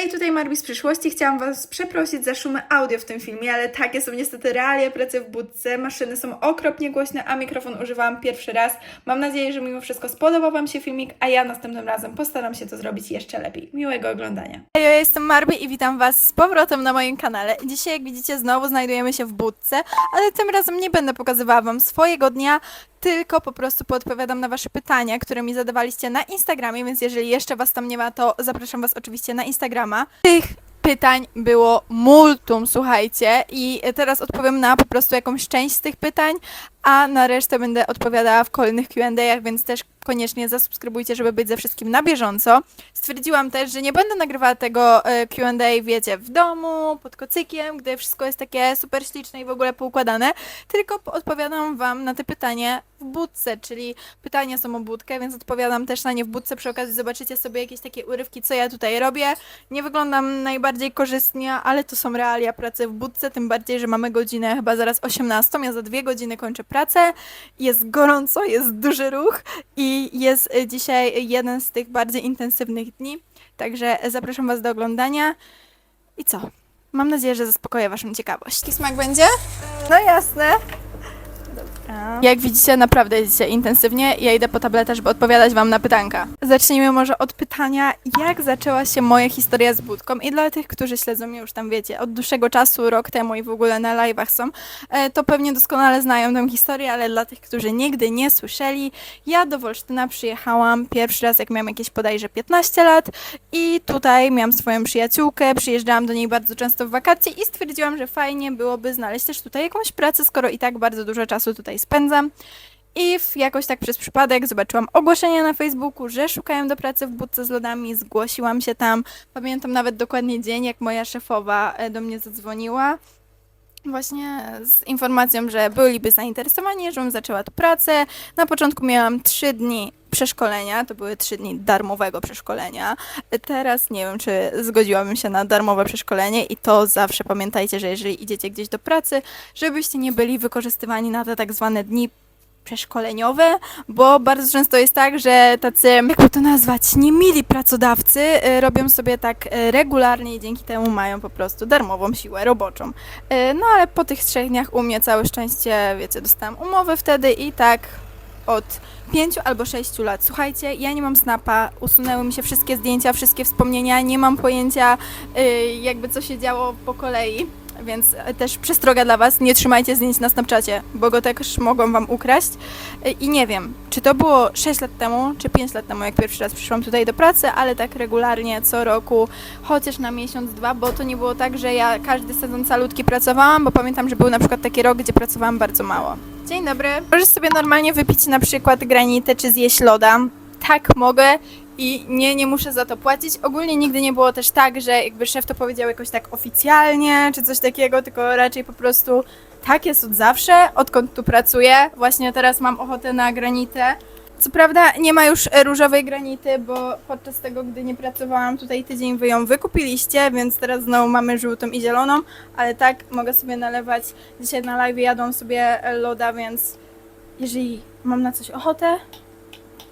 Hej, tutaj Marbi z przyszłości. Chciałam Was przeprosić za szumy audio w tym filmie, ale takie są niestety realia pracy w budce. Maszyny są okropnie głośne, a mikrofon używałam pierwszy raz. Mam nadzieję, że mimo wszystko spodobał Wam się filmik, a ja następnym razem postaram się to zrobić jeszcze lepiej. Miłego oglądania. Hej, ja jestem Marbi i witam Was z powrotem na moim kanale. Dzisiaj, jak widzicie, znowu znajdujemy się w budce, ale tym razem nie będę pokazywała Wam swojego dnia, tylko po prostu podpowiadam na Wasze pytania, które mi zadawaliście na Instagramie, więc jeżeli jeszcze Was tam nie ma, to zapraszam Was oczywiście na Instagrama. Tych pytań było multum, słuchajcie, i teraz odpowiem na po prostu jakąś część z tych pytań, a na resztę będę odpowiadała w kolejnych Q&A'ach, więc też koniecznie zasubskrybujcie, żeby być ze wszystkim na bieżąco. Stwierdziłam też, że nie będę nagrywała tego e, Q&A, wiecie, w domu, pod kocykiem, gdy wszystko jest takie super śliczne i w ogóle poukładane, tylko po- odpowiadam Wam na te pytania w budce, czyli pytania są o budkę, więc odpowiadam też na nie w budce. Przy okazji zobaczycie sobie jakieś takie urywki, co ja tutaj robię. Nie wyglądam najbardziej korzystnie, ale to są realia pracy w budce, tym bardziej, że mamy godzinę chyba zaraz 18. Ja za dwie godziny kończę pracę. Jest gorąco, jest duży ruch i jest e, dzisiaj jeden z tych bardziej intensywnych dni. Także zapraszam Was do oglądania. I co? Mam nadzieję, że zaspokoję Waszą ciekawość. Jaki smak będzie? No jasne. Jak widzicie, naprawdę dzisiaj intensywnie. Ja idę po tabletę, żeby odpowiadać Wam na pytanka. Zacznijmy może od pytania, jak zaczęła się moja historia z budką. I dla tych, którzy śledzą mnie już tam, wiecie, od dłuższego czasu, rok temu i w ogóle na live'ach są, e, to pewnie doskonale znają tę historię, ale dla tych, którzy nigdy nie słyszeli, ja do Wolsztyna przyjechałam pierwszy raz, jak miałam jakieś bodajże 15 lat i tutaj miałam swoją przyjaciółkę, przyjeżdżałam do niej bardzo często w wakacje i stwierdziłam, że fajnie byłoby znaleźć też tutaj jakąś pracę, skoro i tak bardzo dużo czasu tutaj spędzam. I jakoś tak przez przypadek zobaczyłam ogłoszenie na Facebooku, że szukają do pracy w budce z lodami, zgłosiłam się tam. Pamiętam nawet dokładnie dzień, jak moja szefowa e, do mnie zadzwoniła. Właśnie z informacją, że byliby zainteresowani, żebym zaczęła tu pracę. Na początku miałam trzy dni przeszkolenia, to były trzy dni darmowego przeszkolenia. Teraz nie wiem, czy zgodziłabym się na darmowe przeszkolenie i to zawsze pamiętajcie, że jeżeli idziecie gdzieś do pracy, żebyście nie byli wykorzystywani na te tak zwane dni przeszkoleniowe, bo bardzo często jest tak, że tacy, jakby to nazwać, niemili pracodawcy y, robią sobie tak y, regularnie i dzięki temu mają po prostu darmową siłę roboczą. Y, No ale po tych trzech dniach u mnie całe szczęście, wiecie, dostałam umowę wtedy i tak od pięciu albo sześciu lat. Słuchajcie, ja nie mam snapa, usunęły mi się wszystkie zdjęcia, wszystkie wspomnienia, nie mam pojęcia y, jakby co się działo po kolei. Więc też przestroga dla Was, nie trzymajcie zdjęć na Snapchacie, bo go też mogą Wam ukraść. Y, I nie wiem, czy to było 6 lat temu, czy 5 lat temu, jak pierwszy raz przyszłam tutaj do pracy, ale tak regularnie, co roku, chociaż na miesiąc, dwa, bo to nie było tak, że ja każdy sezon calutki pracowałam, bo pamiętam, że był na przykład taki rok, gdzie pracowałam bardzo mało. Dzień dobry. Możesz sobie normalnie wypić na przykład granitę, czy zjeść loda. Tak, mogę i nie, nie muszę za to płacić. Ogólnie nigdy nie było też tak, że jakby szef to powiedział jakoś tak oficjalnie, czy coś takiego, tylko raczej po prostu tak jest od zawsze, odkąd tu pracuję. Właśnie teraz mam ochotę na granitę. Co prawda nie ma już e, różowej granity, bo podczas tego, gdy nie pracowałam tutaj tydzień, wy ją wykupiliście, więc teraz znowu mamy żółtą i zieloną, ale tak mogę sobie nalewać. Dzisiaj na live jadą sobie loda, więc jeżeli mam na coś ochotę,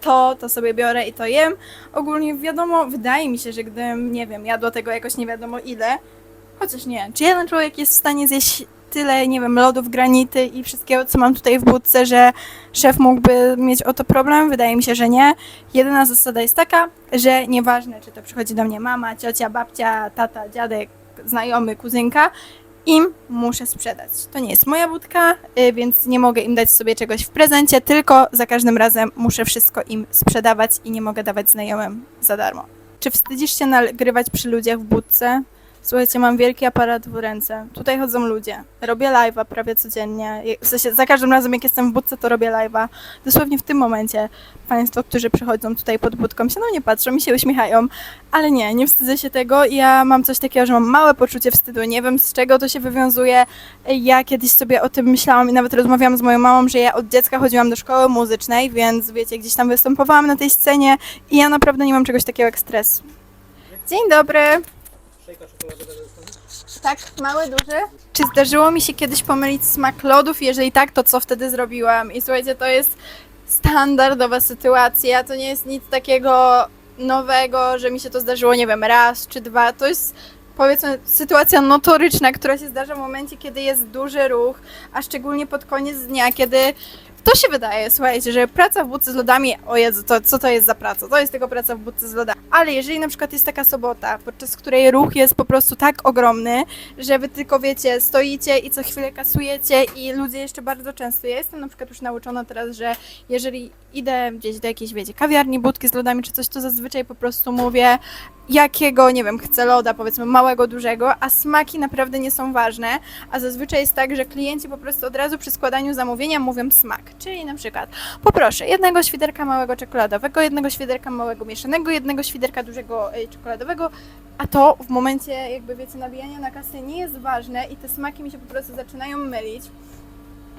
to, to sobie biorę i to jem. Ogólnie wiadomo, wydaje mi się, że gdybym, nie wiem, jadła tego jakoś nie wiadomo ile, chociaż nie, czy jeden człowiek jest w stanie zjeść tyle, nie wiem, lodów, granity i wszystkiego, co mam tutaj w budce, że szef mógłby mieć o to problem? Wydaje mi się, że nie. Jedyna zasada jest taka, że nieważne, czy to przychodzi do mnie mama, ciocia, babcia, tata, dziadek, znajomy, kuzynka, im muszę sprzedać. To nie jest moja budka, y, więc nie mogę im dać sobie czegoś w prezencie, tylko za każdym razem muszę wszystko im sprzedawać i nie mogę dawać znajomym za darmo. Czy wstydzisz się nagrywać przy ludziach w budce? Słuchajcie, mam wielki aparat w ręce. Tutaj chodzą ludzie. Robię live'a prawie codziennie. W sensie, za każdym razem, jak jestem w budce, to robię live'a. Dosłownie w tym momencie Państwo, którzy przychodzą tutaj pod budką, się na mnie patrzą i się uśmiechają. Ale nie, nie wstydzę się tego. Ja mam coś takiego, że mam małe poczucie wstydu. Nie wiem, z czego to się wywiązuje. Ja kiedyś sobie o tym myślałam i nawet rozmawiałam z moją mamą, że ja od dziecka chodziłam do szkoły muzycznej, więc wiecie, gdzieś tam występowałam na tej scenie i ja naprawdę nie mam czegoś takiego jak stres. Dzień dobry. Tak, mały, duży. Czy zdarzyło mi się kiedyś pomylić smak lodów? Jeżeli tak, to co wtedy zrobiłam? I słuchajcie, to jest standardowa sytuacja. To nie jest nic takiego nowego, że mi się to zdarzyło, nie wiem, raz czy dwa. To jest powiedzmy sytuacja notoryczna, która się zdarza w momencie, kiedy jest duży ruch, a szczególnie pod koniec dnia, kiedy to się wydaje, słuchajcie, że praca w budce z lodami, o Jezu, to, co to jest za praca? To jest tylko praca w budce z lodami. Ale jeżeli na przykład jest taka sobota, podczas której ruch jest po prostu tak ogromny, że wy tylko wiecie, stoicie i co chwilę kasujecie i ludzie jeszcze bardzo często, ja jestem na przykład już nauczona teraz, że jeżeli idę gdzieś do jakiejś, wiecie, kawiarni, budki z lodami czy coś, to zazwyczaj po prostu mówię, jakiego, nie wiem, chcę loda, powiedzmy małego, dużego, a smaki naprawdę nie są ważne, a zazwyczaj jest tak, że klienci po prostu od razu przy składaniu zamówienia mówią smak, czyli na przykład poproszę jednego świderka małego czekoladowego, jednego świderka małego mieszanego, jednego świderka dużego y, czekoladowego, a to w momencie jakby wiecie nabijania na kasę nie jest ważne i te smaki mi się po prostu zaczynają mylić.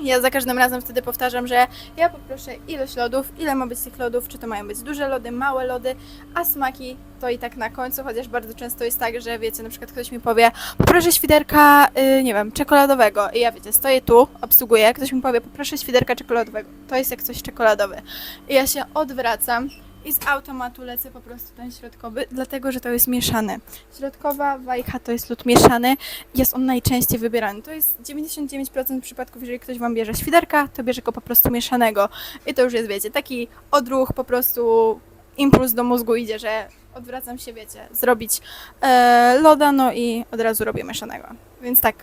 Ja za każdym razem wtedy powtarzam, że ja poproszę ilość lodów, ile ma być tych lodów, czy to mają być duże lody, małe lody, a smaki to i tak na końcu, chociaż bardzo często jest tak, że wiecie, na przykład ktoś mi powie, poproszę świderka, y, nie wiem, czekoladowego. I ja wiecie, stoję tu, obsługuję, ktoś mi powie, poproszę świderka czekoladowego, to jest jak coś czekoladowe. I ja się odwracam i z automatu lecę po prostu ten środkowy, dlatego, że to jest mieszany. Środkowa wajcha to jest lód mieszany, jest on najczęściej wybierany. To jest 99% przypadków, jeżeli ktoś Wam bierze świderka, to bierze go po prostu mieszanego. I to już jest, wiecie, taki odruch, po prostu impuls do mózgu idzie, że odwracam się, wiecie, zrobić e, loda, no i od razu robię mieszanego. Więc tak,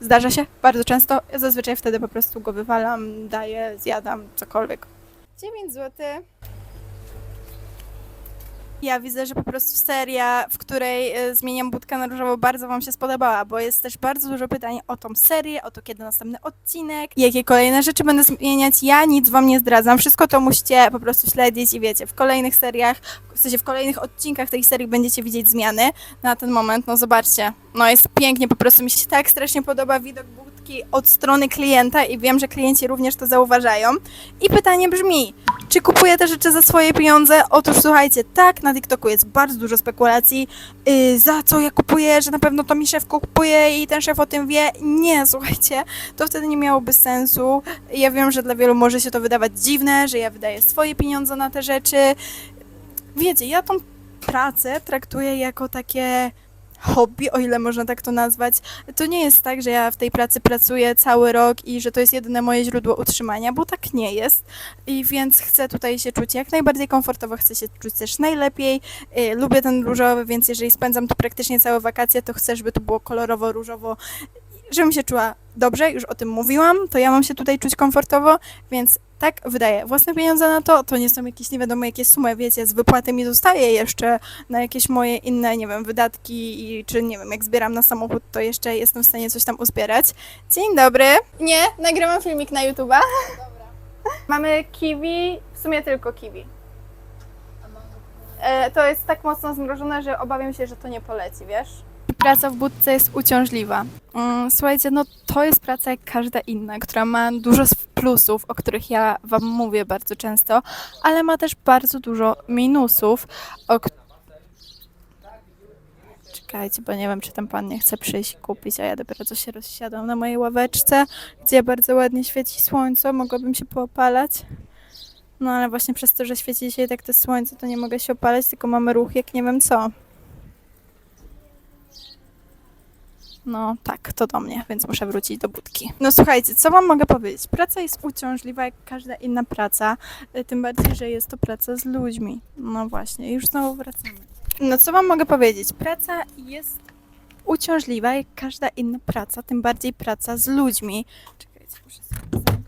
zdarza się bardzo często. Ja zazwyczaj wtedy po prostu go wywalam, daję, zjadam, cokolwiek. 9 zł. Ja widzę, że po prostu seria, w której e, zmieniam budkę na różowo, bardzo Wam się spodobała, bo jest też bardzo dużo pytań o tą serię, o to, kiedy następny odcinek, jakie kolejne rzeczy będę zmieniać. Ja nic Wam nie zdradzam, wszystko to musicie po prostu śledzić i wiecie, w kolejnych seriach, w sensie w kolejnych odcinkach tej serii będziecie widzieć zmiany. Na ten moment, no zobaczcie, no jest pięknie, po prostu mi się tak strasznie podoba widok budki od strony klienta i wiem, że klienci również to zauważają. I pytanie brzmi, czy kupuję te rzeczy za swoje pieniądze? Otóż słuchajcie, tak, na TikToku jest bardzo dużo spekulacji, yy, za co ja kupuję, że na pewno to mi szef kupuje i ten szef o tym wie. Nie, słuchajcie, to wtedy nie miałoby sensu. Ja wiem, że dla wielu może się to wydawać dziwne, że ja wydaję swoje pieniądze na te rzeczy. Wiecie, ja tą pracę traktuję jako takie hobby, o ile można tak to nazwać. To nie jest tak, że ja w tej pracy pracuję cały rok i że to jest jedyne moje źródło utrzymania, bo tak nie jest. I więc chcę tutaj się czuć jak najbardziej komfortowo, chcę się czuć też najlepiej. Y, lubię ten różowy, więc jeżeli spędzam tu praktycznie całe wakacje, to chcę, żeby to było kolorowo, różowo, żebym się czuła dobrze, już o tym mówiłam, to ja mam się tutaj czuć komfortowo, więc tak, wydaję własne pieniądze na to, to nie są jakieś nie wiadomo jakie sumy, wiecie, z wypłaty mi zostaje jeszcze na jakieś moje inne, nie wiem, wydatki i czy, nie wiem, jak zbieram na samochód, to jeszcze jestem w stanie coś tam uzbierać. Dzień dobry. Nie, nagrywam filmik na YouTube'a. Mamy kiwi, w sumie tylko kiwi. E, to jest tak mocno zmrożone, że obawiam się, że to nie poleci, wiesz? Praca w budce jest uciążliwa. Mm, Słuchajcie, no to jest praca jak każda inna, która ma dużo plusów, o których ja Wam mówię bardzo często, ale ma też bardzo dużo minusów, o Czekajcie, bo nie wiem, czy ten pan nie chce przyjść kupić, a ja dopiero co się rozsiadam na mojej ławeczce, gdzie bardzo ładnie świeci słońce, mogłabym się poopalać. No ale właśnie przez to, że świeci dzisiaj tak to słońce, to nie mogę się opalać, tylko mamy ruch jak nie wiem co. No tak, to do mnie, więc muszę wrócić do budki. No słuchajcie, co wam mogę powiedzieć? Praca jest uciążliwa jak każda inna praca, y, tym bardziej, że jest to praca z ludźmi. No właśnie, już znowu wracamy. No co wam mogę powiedzieć? Praca jest uciążliwa jak każda inna praca, tym bardziej praca z ludźmi.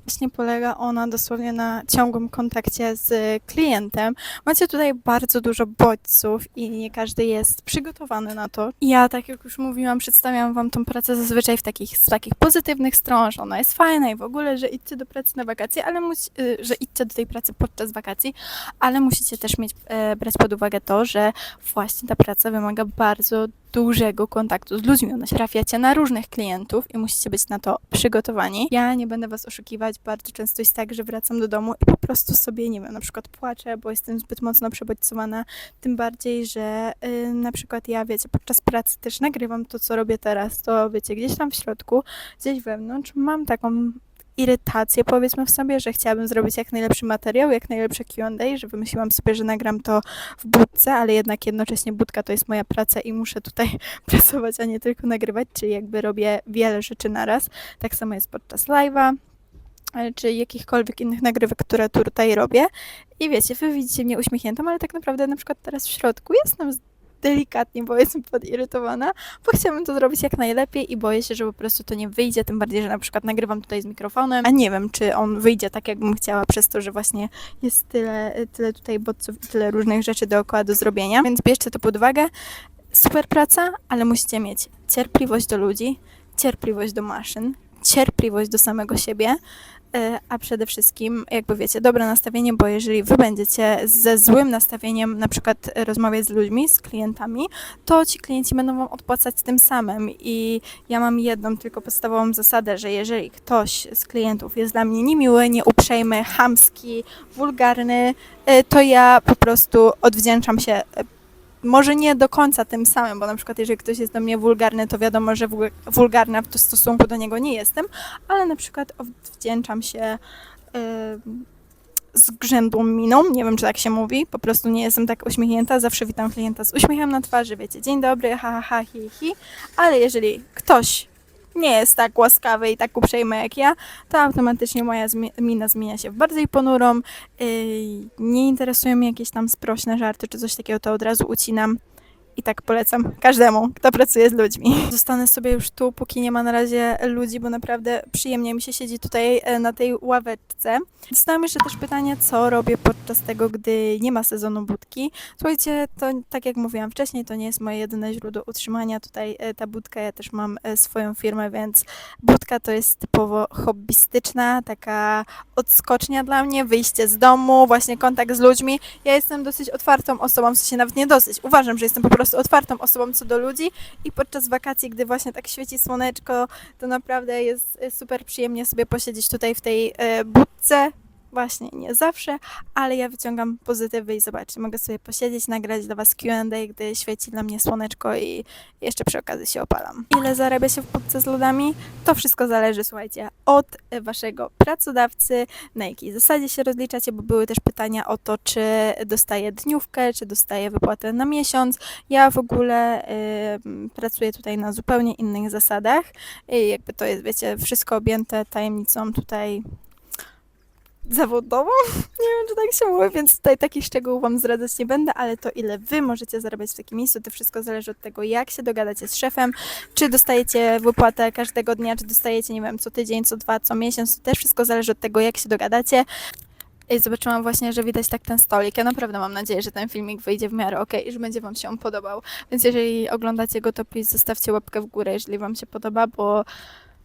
Właśnie polega ona dosłownie na ciągłym kontakcie z klientem. Macie tutaj bardzo dużo bodźców i nie każdy jest przygotowany na to. Ja, tak jak już mówiłam, przedstawiam Wam tą pracę zazwyczaj w takich, z takich pozytywnych stron, że ona jest fajna i w ogóle, że idźcie do pracy na wakacje, ale musi, y, że idźcie do tej pracy podczas wakacji, ale musicie też mieć, e, brać pod uwagę to, że właśnie ta praca wymaga bardzo dużego kontaktu z ludźmi. Ona trafiacie na różnych klientów i musicie być na to przygotowani. Ja nie będę Was oszukiwać, bardzo często jest tak, że wracam do domu i po prostu sobie, nie wiem, na przykład płaczę, bo jestem zbyt mocno przebodźcowana, tym bardziej, że y, na przykład ja, wiecie, podczas pracy też nagrywam to, co robię teraz, to wiecie, gdzieś tam w środku, gdzieś wewnątrz mam taką irytację, powiedzmy w sobie, że chciałabym zrobić jak najlepszy materiał, jak najlepsze Q&A, że wymyśliłam sobie, że nagram to w budce, ale jednak jednocześnie budka to jest moja praca i muszę tutaj pracować, a nie tylko nagrywać, czyli jakby robię wiele rzeczy naraz. Tak samo jest podczas live'a, e, czy jakichkolwiek innych nagrywek, które tutaj robię. I wiecie, wy widzicie mnie uśmiechniętą, ale tak naprawdę na przykład teraz w środku jestem delikatnie, powiedzmy, podirytowana, bo chciałabym to zrobić jak najlepiej i boję się, że po prostu to nie wyjdzie, tym bardziej, że na przykład nagrywam tutaj z mikrofonem, a nie wiem, czy on wyjdzie tak, jakbym chciała, przez to, że właśnie jest tyle, tyle tutaj bodźców i tyle różnych rzeczy dookoła do zrobienia, więc bierzcie to pod uwagę. Super praca, ale musicie mieć cierpliwość do ludzi, cierpliwość do maszyn, cierpliwość do samego siebie, e, a przede wszystkim, jakby wiecie, dobre nastawienie, bo jeżeli wy będziecie ze złym nastawieniem na przykład rozmawiać z ludźmi, z klientami, to ci klienci będą wam odpłacać tym samym. I ja mam jedną tylko podstawową zasadę, że jeżeli ktoś z klientów jest dla mnie niemiły, nieuprzejmy, chamski, wulgarny, e, to ja po prostu odwdzięczam się może nie do końca tym samym, bo na przykład jeżeli ktoś jest do mnie wulgarny, to wiadomo, że wul- wulgarna w stosunku do niego nie jestem, ale na przykład odwdzięczam się z grzędłą miną, nie wiem czy tak się mówi, po prostu nie jestem tak uśmiechnięta, zawsze witam klienta z uśmiechem na twarzy, wiecie, dzień dobry, ha, ha, ha, hi, hi, ale jeżeli ktoś nie jest tak łaskawy i tak uprzejmy jak ja, to automatycznie moja zmi- mina zmienia się w bardziej ponurą, yy, nie interesują mnie jakieś tam sprośne żarty czy coś takiego, to od razu ucinam. I tak polecam każdemu, kto pracuje z ludźmi. Zostanę sobie już tu, póki nie ma na razie ludzi, bo naprawdę przyjemnie mi się siedzi tutaj e, na tej ławeczce. Dostałam jeszcze też pytanie, co robię podczas tego, gdy nie ma sezonu budki. Słuchajcie, to tak jak mówiłam wcześniej, to nie jest moje jedyne źródło utrzymania. Tutaj e, ta budka, ja też mam e, swoją firmę, więc budka to jest typowo hobbystyczna, taka odskocznia dla mnie, wyjście z domu, właśnie kontakt z ludźmi. Ja jestem dosyć otwartą osobą, w sensie nawet nie dosyć. Uważam, że jestem po prostu otwartą osobą co do ludzi i podczas wakacji, gdy właśnie tak świeci słoneczko, to naprawdę jest e, super przyjemnie sobie posiedzieć tutaj w tej e, budce. Właśnie, nie zawsze, ale ja wyciągam pozytywy i zobaczcie, mogę sobie posiedzieć, nagrać dla Was Q&A, gdy świeci dla mnie słoneczko i jeszcze przy okazji się opalam. Ile zarabia się w budce z lodami? To wszystko zależy, słuchajcie, od Waszego pracodawcy, na jakiej zasadzie się rozliczacie, bo były też pytania o to, czy dostaję dniówkę, czy dostaję wypłatę na miesiąc. Ja w ogóle y, pracuję tutaj na zupełnie innych zasadach i jakby to jest, wiecie, wszystko objęte tajemnicą tutaj zawodową. Nie wiem, czy tak się mówi, więc tutaj takich szczegółów Wam zdradzać nie będę, ale to ile Wy możecie zarabiać w takim miejscu, to wszystko zależy od tego, jak się dogadacie z szefem, czy dostajecie wypłatę każdego dnia, czy dostajecie, nie wiem, co tydzień, co dwa, co miesiąc, to też wszystko zależy od tego, jak się dogadacie. I zobaczyłam właśnie, że widać tak ten stolik. Ja naprawdę mam nadzieję, że ten filmik wyjdzie w miarę ok i że będzie Wam się on podobał. Więc jeżeli oglądacie go, to zostawcie łapkę w górę, jeżeli Wam się podoba, bo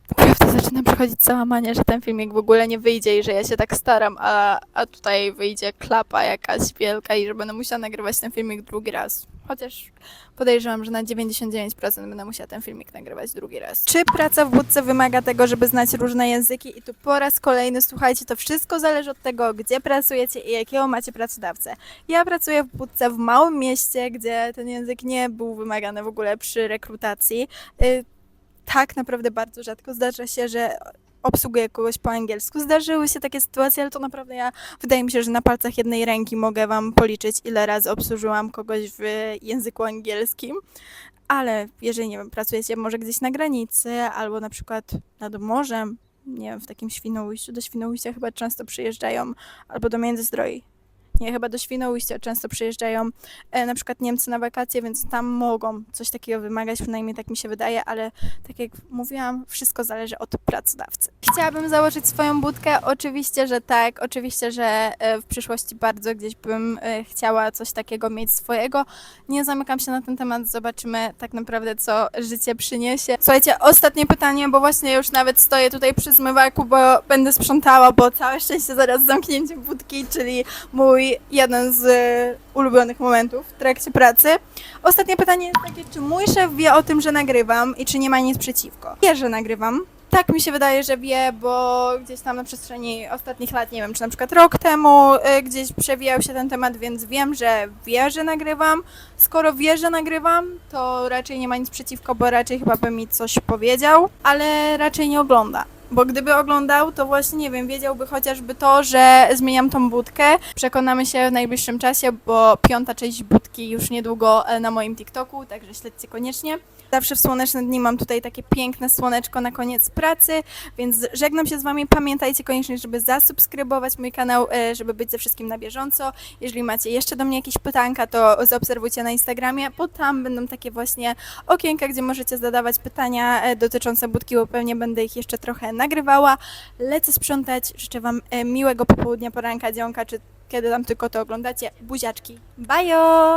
naprawdę zaczynam przechodzić załamanie, że ten filmik w ogóle nie wyjdzie i że ja się tak staram, a, a tutaj wyjdzie klapa jakaś wielka i że będę musiała nagrywać ten filmik drugi raz. Chociaż podejrzewam, że na 99% będę musiała ten filmik nagrywać drugi raz. Czy praca w budce wymaga tego, żeby znać różne języki? I tu po raz kolejny, słuchajcie, to wszystko zależy od tego, gdzie pracujecie i jakiego macie pracodawcę. Ja pracuję w budce w małym mieście, gdzie ten język nie był wymagany w ogóle przy rekrutacji. Tak naprawdę bardzo rzadko zdarza się, że obsługuję kogoś po angielsku. Zdarzyły się takie sytuacje, ale to naprawdę ja, wydaje mi się, że na palcach jednej ręki mogę Wam policzyć, ile razy obsłużyłam kogoś w języku angielskim. Ale jeżeli, nie wiem, pracujecie może gdzieś na granicy, albo na przykład nad morzem, nie wiem, w takim Świnoujściu, do Świnoujścia chyba często przyjeżdżają, albo do Międzyzdroi. Nie, chyba do Świnoujścia często przyjeżdżają e, na przykład Niemcy na wakacje, więc tam mogą coś takiego wymagać, przynajmniej tak mi się wydaje, ale tak jak mówiłam, wszystko zależy od pracodawcy. Chciałabym założyć swoją budkę? Oczywiście, że tak. Oczywiście, że e, w przyszłości bardzo gdzieś bym e, chciała coś takiego mieć swojego. Nie zamykam się na ten temat, zobaczymy tak naprawdę, co życie przyniesie. Słuchajcie, ostatnie pytanie, bo właśnie już nawet stoję tutaj przy zmywaku, bo będę sprzątała, bo całe szczęście zaraz zamknięcie budki, czyli mój jeden z e, ulubionych momentów w trakcie pracy. Ostatnie pytanie jest takie, czy mój szef wie o tym, że nagrywam i czy nie ma nic przeciwko? Wie, że nagrywam. Tak mi się wydaje, że wie, bo gdzieś tam na przestrzeni ostatnich lat, nie wiem, czy na przykład rok temu y, gdzieś przewijał się ten temat, więc wiem, że wie, że nagrywam. Skoro wie, że nagrywam, to raczej nie ma nic przeciwko, bo raczej chyba by mi coś powiedział, ale raczej nie ogląda. Bo gdyby oglądał, to właśnie nie wiem, wiedziałby chociażby to, że zmieniam tą budkę. Przekonamy się w najbliższym czasie, bo piąta część budki już niedługo e, na moim TikToku, także śledźcie koniecznie. Zawsze w słoneczne dni mam tutaj takie piękne słoneczko na koniec pracy, więc żegnam się z Wami. Pamiętajcie koniecznie, żeby zasubskrybować mój kanał, e, żeby być ze wszystkim na bieżąco. Jeżeli macie jeszcze do mnie jakieś pytanka, to zaobserwujcie na Instagramie, bo tam będą takie właśnie okienka, gdzie możecie zadawać pytania e, dotyczące budki, bo pewnie będę ich jeszcze trochę nagrywała. Lecę sprzątać. Życzę Wam e, miłego popołudnia, poranka, dzionka, czy kiedy tam tylko to oglądacie. Buziaczki. Bajo!